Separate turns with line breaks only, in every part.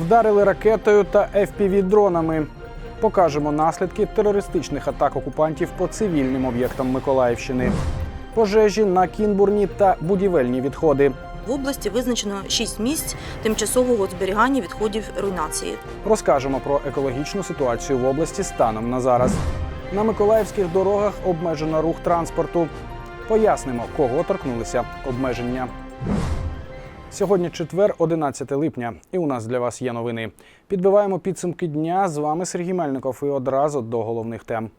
Вдарили ракетою та FPV-дронами. Покажемо наслідки терористичних атак окупантів по цивільним об'єктам Миколаївщини. Пожежі на кінбурні та будівельні відходи.
В області визначено 6 місць тимчасового зберігання відходів руйнації.
Розкажемо про екологічну ситуацію в області станом на зараз. На миколаївських дорогах обмежено рух транспорту. Пояснимо, кого торкнулися обмеження. Сьогодні четвер, 11 липня, і у нас для вас є новини. Підбиваємо підсумки дня. З вами Сергій Мельников і одразу до головних тем.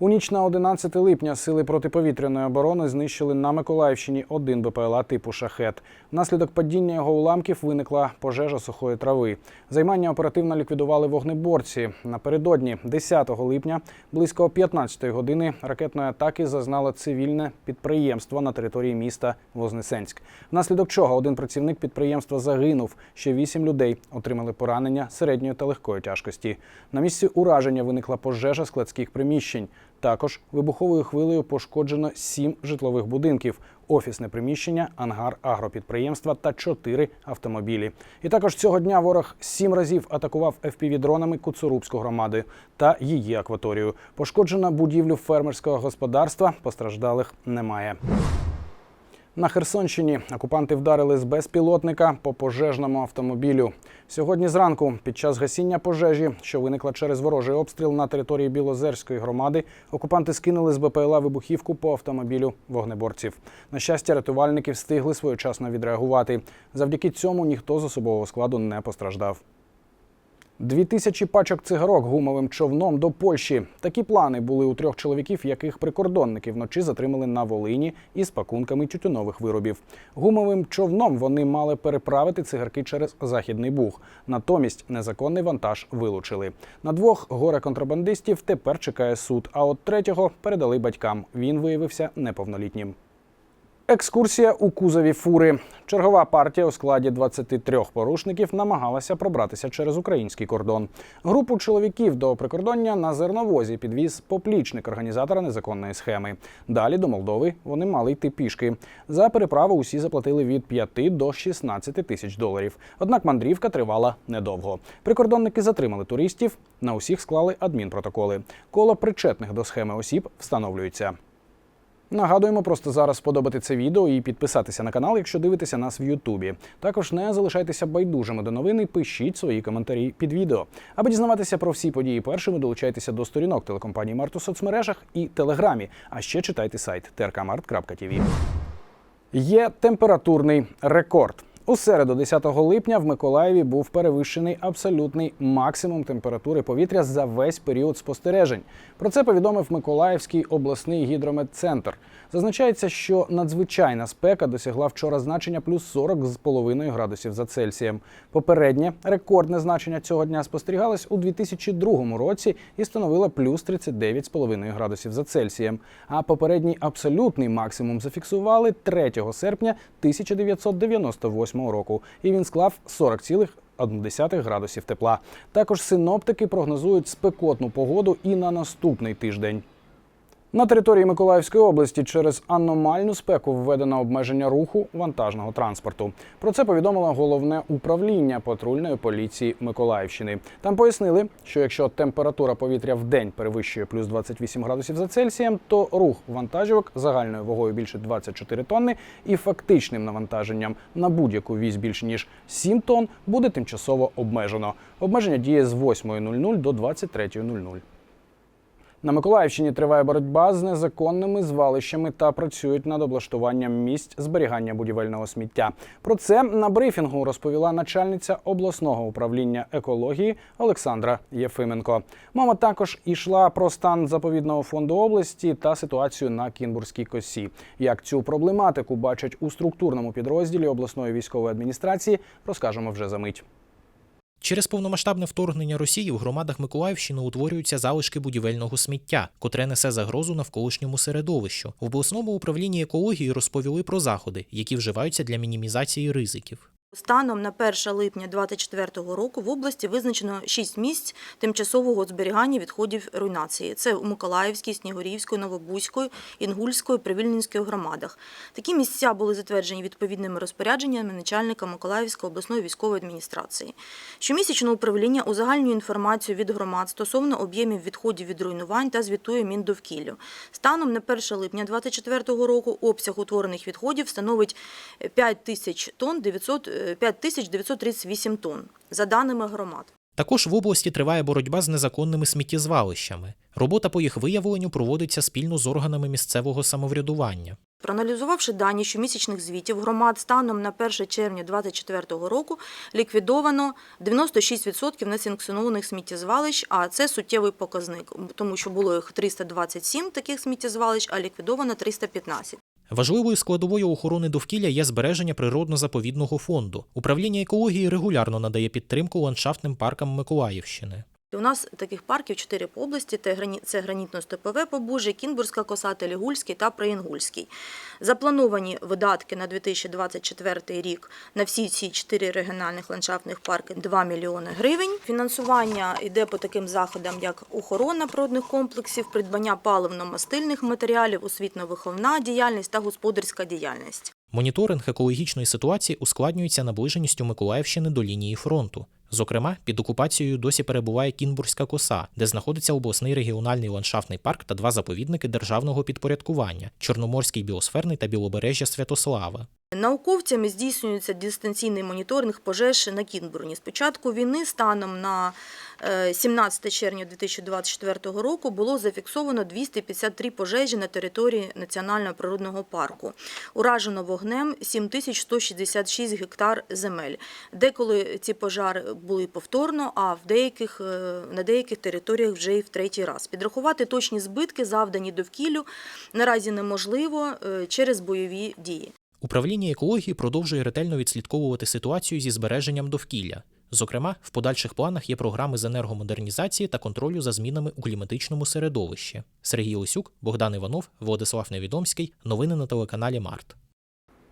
У ніч на 11 липня сили протиповітряної оборони знищили на Миколаївщині один БПЛА типу шахет. Внаслідок падіння його уламків виникла пожежа сухої трави. Займання оперативно ліквідували вогнеборці. Напередодні, 10 липня, близько 15 години ракетної атаки зазнало цивільне підприємство на території міста Вознесенськ. Внаслідок чого один працівник підприємства загинув. Ще вісім людей отримали поранення середньої та легкої тяжкості. На місці ураження виникла пожежа складських приміщень. Також вибуховою хвилею пошкоджено сім житлових будинків, офісне приміщення, ангар агропідприємства та чотири автомобілі. І також цього дня ворог сім разів атакував FPV-дронами Куцурубську громади та її акваторію. Пошкоджена будівлю фермерського господарства. Постраждалих немає. На Херсонщині окупанти вдарили з безпілотника по пожежному автомобілю. Сьогодні зранку, під час гасіння пожежі, що виникла через ворожий обстріл на території Білозерської громади, окупанти скинули з БПЛА вибухівку по автомобілю вогнеборців. На щастя, рятувальники встигли своєчасно відреагувати. Завдяки цьому ніхто з особового складу не постраждав. Дві тисячі пачок цигарок гумовим човном до Польщі. Такі плани були у трьох чоловіків, яких прикордонники вночі затримали на Волині із пакунками тютюнових виробів. Гумовим човном вони мали переправити цигарки через західний буг. Натомість незаконний вантаж вилучили. На двох горе контрабандистів тепер чекає суд. А от третього передали батькам. Він виявився неповнолітнім. Екскурсія у кузові фури. Чергова партія у складі 23 порушників намагалася пробратися через український кордон. Групу чоловіків до прикордоння на зерновозі підвіз поплічник організатора незаконної схеми. Далі до Молдови вони мали йти пішки. За переправу усі заплатили від 5 до 16 тисяч доларів. Однак мандрівка тривала недовго. Прикордонники затримали туристів. На усіх склали адмінпротоколи. Коло причетних до схеми осіб встановлюється. Нагадуємо просто зараз сподобати це відео і підписатися на канал, якщо дивитеся нас в Ютубі. Також не залишайтеся байдужими до новини, пишіть свої коментарі під відео. Аби дізнаватися про всі події першими, долучайтеся до сторінок телекомпанії Март у соцмережах і Телеграмі. А ще читайте сайт trkmart.tv. Є температурний рекорд. У середу, 10 липня, в Миколаєві був перевищений абсолютний максимум температури повітря за весь період спостережень. Про це повідомив Миколаївський обласний гідрометцентр. Зазначається, що надзвичайна спека досягла вчора значення плюс 40 з половиною градусів за Цельсієм. Попереднє рекордне значення цього дня спостерігалось у 2002 році і становило плюс 39,5 градусів за Цельсієм. А попередній абсолютний максимум зафіксували 3 серпня 1998 року, і він склав 40,1 градусів тепла. Також синоптики прогнозують спекотну погоду і на наступний тиждень. На території Миколаївської області через аномальну спеку введено обмеження руху вантажного транспорту. Про це повідомило головне управління патрульної поліції Миколаївщини. Там пояснили, що якщо температура повітря в день перевищує плюс 28 градусів за Цельсієм, то рух вантажівок загальною вагою більше 24 тонни і фактичним навантаженням на будь-яку вісь більше ніж 7 тонн буде тимчасово обмежено. Обмеження діє з 8.00 до 23.00. На Миколаївщині триває боротьба з незаконними звалищами та працюють над облаштуванням місць зберігання будівельного сміття. Про це на брифінгу розповіла начальниця обласного управління екології Олександра Єфименко. Мова також ішла про стан заповідного фонду області та ситуацію на Кінбурзькій косі. Як цю проблематику бачать у структурному підрозділі обласної військової адміністрації, розкажемо вже за мить.
Через повномасштабне вторгнення Росії в громадах Миколаївщини утворюються залишки будівельного сміття, котре несе загрозу навколишньому середовищу. В обласному управлінні екології розповіли про заходи, які вживаються для мінімізації ризиків.
Станом на 1 липня 2024 року в області визначено 6 місць тимчасового зберігання відходів руйнації. Це у Миколаївській, Снігурівської, Новобузької, Інгульської, Привільненської громадах. Такі місця були затверджені відповідними розпорядженнями начальника Миколаївської обласної військової адміністрації. Щомісячно управління узагальнює інформацію від громад стосовно об'ємів відходів від руйнувань та звітує Міндовкіллю. Станом на 1 липня 2024 року обсяг утворених відходів становить 5 тисяч тонн 900, е, 5938 тонн, за даними громад.
Також в області триває боротьба з незаконними сміттєзвалищами. Робота по їх виявленню проводиться спільно з органами місцевого самоврядування.
Проаналізувавши дані щомісячних звітів громад станом на 1 червня 2024 року, ліквідовано 96% несанкціонованих сміттєзвалищ, а це суттєвий показник, тому що було їх 327 таких сміттєзвалищ, а ліквідовано 315.
Важливою складовою охорони довкілля є збереження природно-заповідного фонду. Управління екології регулярно надає підтримку ландшафтним паркам Миколаївщини.
У нас таких парків чотири по області: це грані- це гранітно-степове побужжя, Кінбурзька коса, Телігульський та Приінгульський. Заплановані видатки на 2024 рік на всі ці чотири регіональних ландшафтних парки 2 мільйони гривень. Фінансування йде по таким заходам, як охорона природних комплексів, придбання паливно-мастильних матеріалів, освітно-виховна діяльність та господарська діяльність.
Моніторинг екологічної ситуації ускладнюється наближеністю Миколаївщини до лінії фронту. Зокрема, під окупацією досі перебуває Кінбурзька коса, де знаходиться обласний регіональний ландшафтний парк та два заповідники державного підпорядкування Чорноморський біосферний та Білобережжя Святослава.
Науковцями здійснюється дистанційний моніторинг пожеж на Кінбурні. З початку війни станом на 17 червня 2024 року було зафіксовано 253 пожежі на території Національного природного парку. Уражено вогнем 7166 гектар земель. Деколи ці пожари були повторно, а в деяких, е, на деяких територіях вже і в третій раз. Підрахувати точні збитки, завдані довкіллю, наразі неможливо е, через бойові дії.
Управління екології продовжує ретельно відслідковувати ситуацію зі збереженням довкілля. Зокрема, в подальших планах є програми з енергомодернізації та контролю за змінами у кліматичному середовищі. Сергій Лисюк, Богдан Іванов, Владислав Невідомський. Новини на телеканалі Март.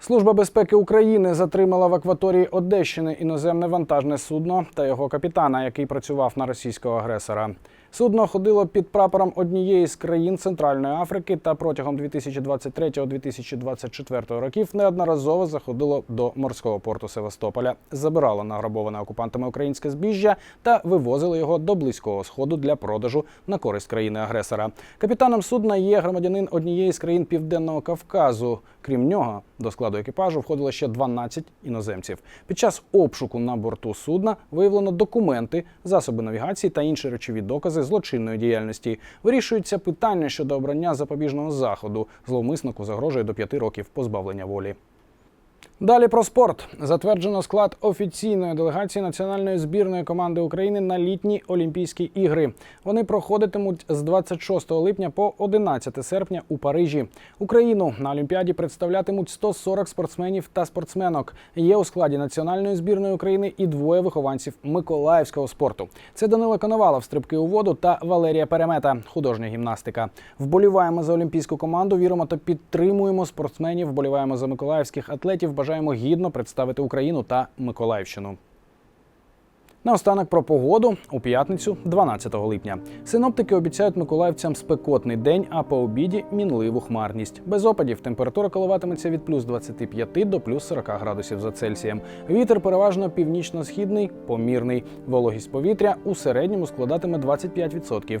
Служба безпеки України затримала в акваторії Одещини іноземне вантажне судно та його капітана, який працював на російського агресора. Судно ходило під прапором однієї з країн Центральної Африки та протягом 2023-2024 років неодноразово заходило до морського порту Севастополя, забирало награбоване окупантами українське збіжжя та вивозило його до близького сходу для продажу на користь країни-агресора. Капітаном судна є громадянин однієї з країн Південного Кавказу. Крім нього, до складу екіпажу входило ще 12 іноземців. Під час обшуку на борту судна виявлено документи, засоби навігації та інші речові докази злочинної діяльності. Вирішується питання щодо обрання запобіжного заходу. Зловмиснику загрожує до п'яти років позбавлення волі. Далі про спорт затверджено склад офіційної делегації національної збірної команди України на літні Олімпійські ігри. Вони проходитимуть з 26 липня по 11 серпня у Парижі. Україну на Олімпіаді представлятимуть 140 спортсменів та спортсменок. Є у складі національної збірної України і двоє вихованців миколаївського спорту. Це Данила Коновалов, стрибки у воду та Валерія Перемета, художня гімнастика. Вболіваємо за олімпійську команду, віримо та підтримуємо спортсменів. Вболіваємо за миколаївських атлетів. Бажаємо гідно представити Україну та Миколаївщину. Наостанок про погоду у п'ятницю, 12 липня. Синоптики обіцяють миколаївцям спекотний день, а по обіді мінливу хмарність. Без опадів температура коливатиметься від плюс 25 до плюс 40 градусів за Цельсієм. Вітер переважно північно-східний, помірний. Вологість повітря у середньому складатиме 25%.